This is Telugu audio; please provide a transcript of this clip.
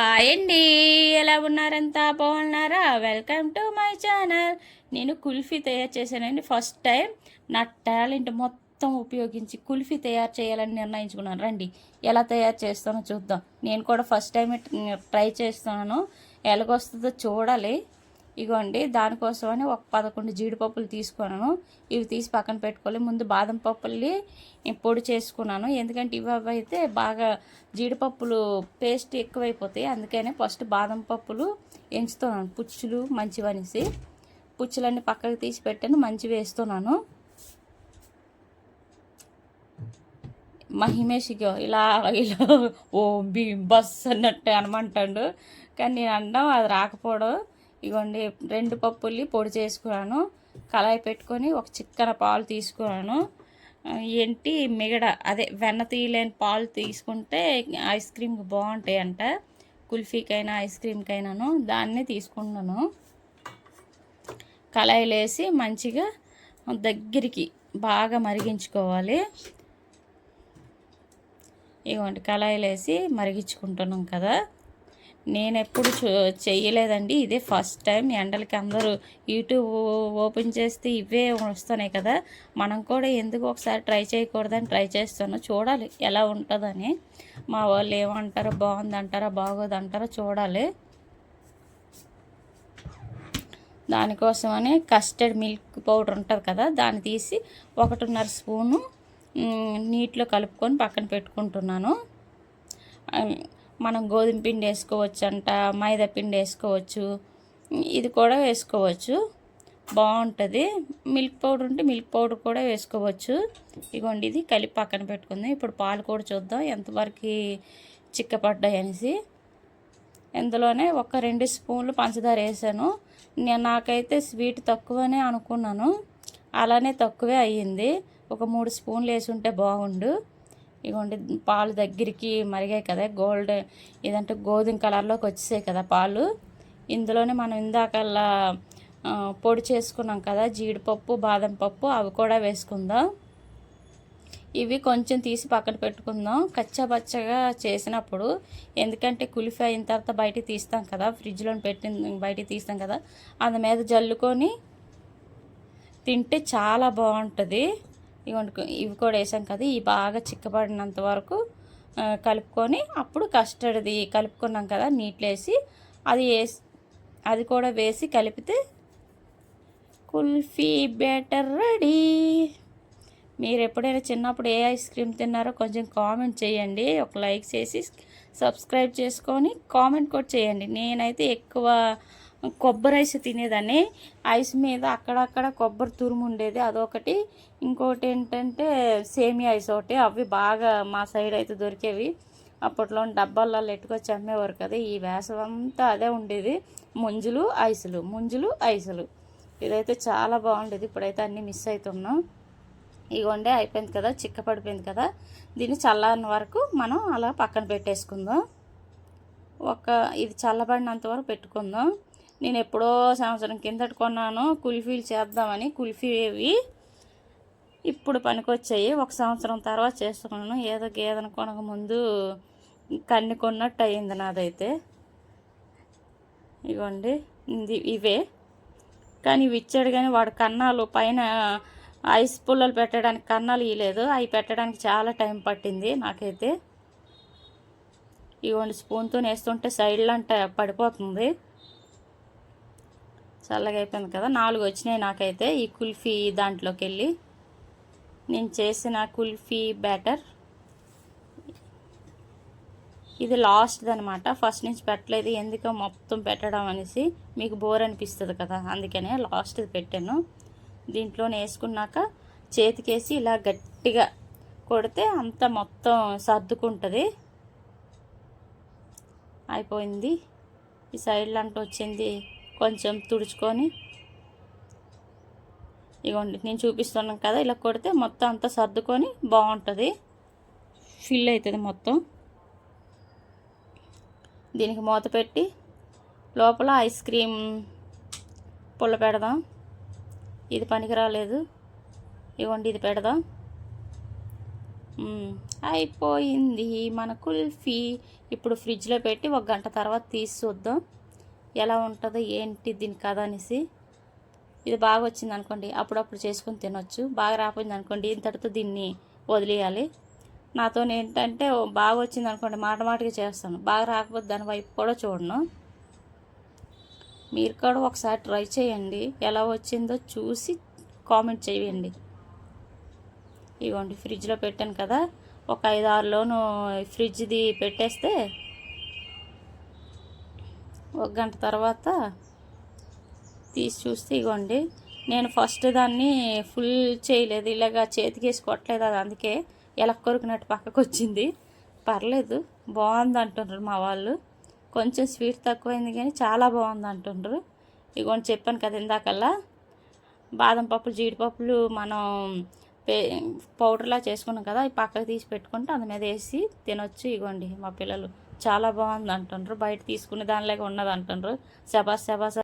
హాయ్ అండి. ఎలా ఉన్నారంతా? బాగున్నారా? వెల్కమ్ టు మై ఛానల్ నేను కుల్ఫీ తయారు చేశానండి. ఫస్ట్ టైం నా టాలెంట్ మొత్తం ఉపయోగించి కుల్ఫీ తయారు చేయాలని నిర్ణయించుకున్నాను. రండి ఎలా తయారు చేస్తానో చూద్దాం. నేను కూడా ఫస్ట్ టైం ట్రై చేస్తున్నాను ఎలాగొస్తుందో చూడాలి. ఇగోండి దానికోసమని ఒక పదకొండు జీడిపప్పులు తీసుకున్నాను. ఇవి తీసి పక్కన పెట్టుకోవాలి. ముందు బాదం పప్పుల్ని పొడి చేసుకున్నాను. ఎందుకంటే ఇవి అవి అయితే బాగా జీడిపప్పులు పేస్ట్ ఎక్కువైపోతాయి. అందుకనే ఫస్ట్ బాదం పప్పులు ఎంచుతున్నాను. పుచ్చులు మంచివనేసి. పుచ్చులన్నీ పక్కకు తీసి పెట్టాను. మంచి వేస్తున్నాను. మహిమేషిగో ఇలా ఇలా ఓ బీ బస్ అన్నట్టు అనమంటాడు. కానీ నేను అన్నం అది రాకపోవడం ఇగోండి రెండు పప్పుల్ని పొడి చేసుకున్నాను. కళాయి పెట్టుకొని ఒక చిక్కన పాలు తీసుకున్నాను. ఏంటి మిగడ అదే వెన్న తీయలేని పాలు తీసుకుంటే ఐస్ క్రీమ్ బాగుంటాయి అంట కుల్ఫీకైనా ఐస్ క్రీమ్కైనాను దాన్ని తీసుకున్నాను కళాయిలు వేసి మంచిగా దగ్గరికి బాగా మరిగించుకోవాలి. ఇవ్వండి కళాయిలు వేసి మరిగించుకుంటున్నాం కదా. నేను ఎప్పుడు చేయలేదండి ఇదే ఫస్ట్ టైం ఎండలకి అందరూ యూట్యూబ్ ఓపెన్ చేస్తే ఇవే వస్తున్నాయి కదా. మనం కూడా ఎందుకు ఒకసారి ట్రై చేయకూడదని ట్రై చేస్తాను చూడాలి ఎలా ఉంటుందని. మా వాళ్ళు ఏమంటారో బాగుందంటారా బాగోదంటారో చూడాలి. దానికోసమని కస్టర్డ్ మిల్క్ పౌడర్ ఉంటుంది కదా దాన్ని తీసి ఒకటిన్నర స్పూను నీటిలో కలుపుకొని పక్కన పెట్టుకుంటున్నాను. మనం గోధుమ పిండి వేసుకోవచ్చు అంట మైదా పిండి వేసుకోవచ్చు ఇది కూడా వేసుకోవచ్చు. బాగుంటుంది. మిల్క్ పౌడర్ ఉంటే మిల్క్ పౌడర్ కూడా వేసుకోవచ్చు. ఇగోండి ఇది కలిపి పక్కన పెట్టుకుంది. ఇప్పుడు పాలు కూడా చూద్దాం ఎంతవరకు చిక్కపడ్డాయి అనేసి. ఇందులోనే ఒక రెండు స్పూన్లు పంచదార వేసాను. నేను నాకైతే స్వీట్ తక్కువనే అనుకున్నాను. అలానే తక్కువే అయ్యింది. ఒక మూడు స్పూన్లు వేసి ఉంటే బాగుండు. ఇగోండి పాలు దగ్గరికి మరిగాయి కదా గోల్డ్ ఇదంటే గోధుమ కలర్లోకి వచ్చేసాయి కదా పాలు. ఇందులోనే మనం ఇందాకల్లా పొడి చేసుకున్నాం కదా జీడిపప్పు బాదం పప్పు అవి కూడా వేసుకుందాం. ఇవి కొంచెం తీసి పక్కన పెట్టుకుందాం కచ్చాబచ్చగా చేసినప్పుడు. ఎందుకంటే కులిఫీ అయిన తర్వాత బయట తీస్తాం కదా ఫ్రిడ్జ్లో పెట్టి బయట తీస్తాం కదా అందు మీద జల్లుకొని తింటే చాలా బాగుంటుంది. ఇవ్వండి ఇవి కూడా వేసాం కదా ఇవి బాగా చిక్కబడినంత వరకు కలుపుకొని అప్పుడు కస్టర్డ్ది కలుపుకున్నాం కదా నీటిలో వేసి అది వేసి అది కూడా వేసి కలిపితే కుల్ఫీ బెటర్ రెడీ. మీరు ఎప్పుడైనా చిన్నప్పుడు ఏ ఐస్ క్రీమ్ తిన్నారో కొంచెం కామెంట్ చేయండి. ఒక లైక్ చేసి సబ్స్క్రైబ్ చేసుకొని కామెంట్ కూడా చేయండి. నేనైతే ఎక్కువ కొబ్బరి ఐస్ తినేదాన్ని. ఐస్ మీద అక్కడక్కడ కొబ్బరి తురుము ఉండేది అదొకటి. ఇంకోటి ఏంటంటే సేమియా ఐస్ ఒకటి అవి బాగా మా సైడ్ అయితే దొరికేవి. అప్పట్లో డబ్బాలలో ఎట్టుకొచ్చి అమ్మేవారు కదా ఈ వేసవి అంతా అదే ఉండేది. ముంజులు ఐసులు ముంజులు ఐసులు. ఇదైతే చాలా బాగుండేది. ఇప్పుడైతే అన్నీ మిస్ అవుతున్నాం ఇగోండే అయిపోయింది కదా చిక్క పడిపోయింది కదా. దీన్ని చల్లని వరకు మనం అలా పక్కన పెట్టేసుకుందాం. ఒక ఇది చల్లబడినంత వరకు పెట్టుకుందాం. నేను ఎప్పుడో సంవత్సరం కిందట కొన్నాను కుల్ఫీలు చేద్దామని. కుల్ఫీ ఇవి ఇప్పుడు పనికొచ్చాయి. ఒక సంవత్సరం తర్వాత చేస్తున్నాను. ఏదో గేదెను కొనక ముందు కన్ని కొన్నట్టు అయింది నాదైతే. ఇవ్వండి ఇది ఇవే. కానీ ఇవి ఇచ్చాడు కానీ వాడు కన్నాలు పైన ఐస్ పుల్లలు పెట్టడానికి కన్నాలు ఇవ్వలేదు అవి పెట్టడానికి చాలా టైం పట్టింది నాకైతే. ఇవ్వండి స్పూన్తో వేస్తుంటే సైడ్లో పడిపోతుంది. చల్లగా అయిపోయింది కదా నాలుగు వచ్చినాయి నాకైతే ఈ కుల్ఫీ దాంట్లోకి వెళ్ళి నేను చేసిన కుల్ఫీ బ్యాటర్. ఇది లాస్ట్ది అనమాట ఫస్ట్ నుంచి పెట్టలేదు ఎందుకో మొత్తం పెట్టడం అనేసి మీకు బోర్ అనిపిస్తుంది కదా అందుకనే లాస్ట్ది పెట్టాను. దీంట్లో వేసుకున్నాక చేతికేసి ఇలా గట్టిగా కొడితే అంత మొత్తం సర్దుకుంటుంది. అయిపోయింది. ఈ సైడ్లో అంటూ వచ్చింది కొంచెం తుడుచుకొని ఇగోండి నేను చూపిస్తున్నాను కదా ఇలా కొడితే మొత్తం అంతా సర్దుకొని బాగుంటుంది. ఫిల్ అవుతుంది మొత్తం. దీనికి మూత పెట్టి లోపల ఐస్ క్రీమ్ పుల్ల పెడదాం. ఇది పనికి రాలేదు. ఇవ్వండి ఇది పెడదాం. అయిపోయింది. మన కుల్ఫీ. ఇప్పుడు ఫ్రిడ్జ్లో పెట్టి ఒక గంట తర్వాత తీసి చూద్దాం. ఎలా ఉంటుందో ఏంటి దీని కథ అనేసి. ఇది బాగా వచ్చింది అనుకోండి అప్పుడప్పుడు చేసుకొని తినొచ్చు. బాగా రాపోయింది అనుకోండి ఇంతటితో దీన్ని వదిలేయాలి. నాతో ఏంటంటే బాగా వచ్చింది అనుకోండి మాట మాటగా చేస్తాను. బాగా రాకపోతే దాని వైపు కూడా చూడను. మీరు కూడా ఒకసారి ట్రై చేయండి. ఎలా వచ్చిందో చూసి కామెంట్ చేయండి. ఇగోండి ఫ్రిడ్జ్లో పెట్టాను కదా ఒక ఐదు ఆరులోను ఫ్రిడ్జ్ది పెట్టేస్తే ఒక గంట తర్వాత తీసి చూస్తే ఇగోండి. నేను ఫస్ట్ దాన్ని ఫుల్ చేయలేదు. ఇలాగా చేతికేసి కొట్టలేదు అది. అందుకే ఎలా కొరికినట్టు పక్కకు వచ్చింది. పర్లేదు బాగుంది అంటుండ్రు మా వాళ్ళు. కొంచెం స్వీట్ తక్కువైంది కానీ చాలా బాగుంది అంటుండ్రు. ఇగోండి చెప్పాను కదా ఇందాకల్లా. బాదం పప్పులు జీడిపప్పులు మనం పే పౌడర్లా చేసుకున్నాం కదా అవి పక్కకు తీసి పెట్టుకుంటే అందు మీద వేసి తినొచ్చు ఇగోండి మా పిల్లలు. చాలా బాగుంది అంటుండ్రు బయట తీసుకునే దానిలాగా ఉన్నది అంటుండ్రు శబాస్ శబాస్